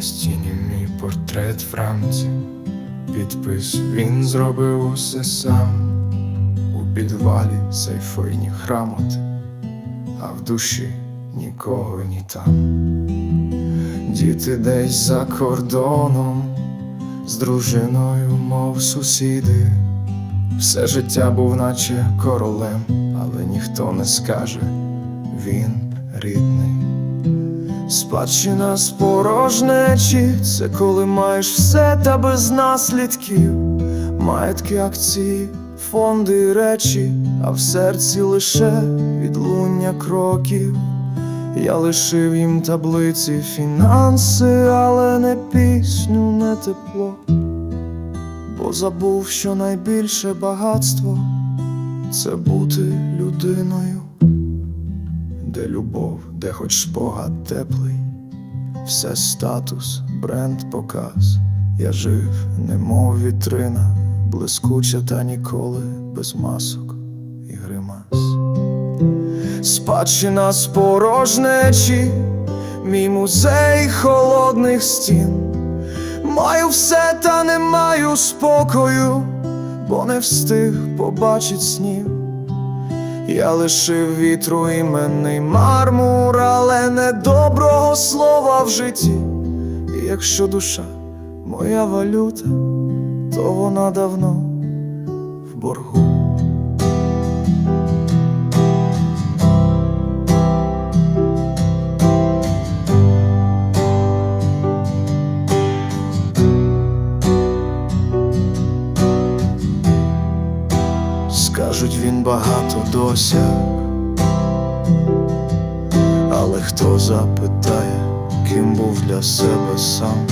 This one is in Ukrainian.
Стіні мій портрет в рамці, підпис він зробив усе сам. У підвалі сейфойні храмоти, а в душі нікого ні там. Діти десь за кордоном, з дружиною, мов сусіди. Все життя був наче королем, але ніхто не скаже, він рідний. Спадщина з порожнечі, це коли маєш все та без наслідків, маєтки, акції, фонди і речі, а в серці лише відлуння кроків. Я лишив їм таблиці, фінанси, але не пісню, не тепло. Бо забув, що найбільше багатство це бути людиною, де любов, де хоч спогад теплий, все статус, бренд, показ. Я жив, немов вітрина, блискуча та ніколи без масок і гримас. Спадщина з порожнечі, мій музей холодних стін. Маю все, та не маю спокою, бо не встиг побачить снів. Я лишив вітру іменний мармур, але не доброго слова в житті. І якщо душа моя валюта, то вона давно в боргу. Скажуть, він багато досяг, але хто запитає, ким був для себе сам?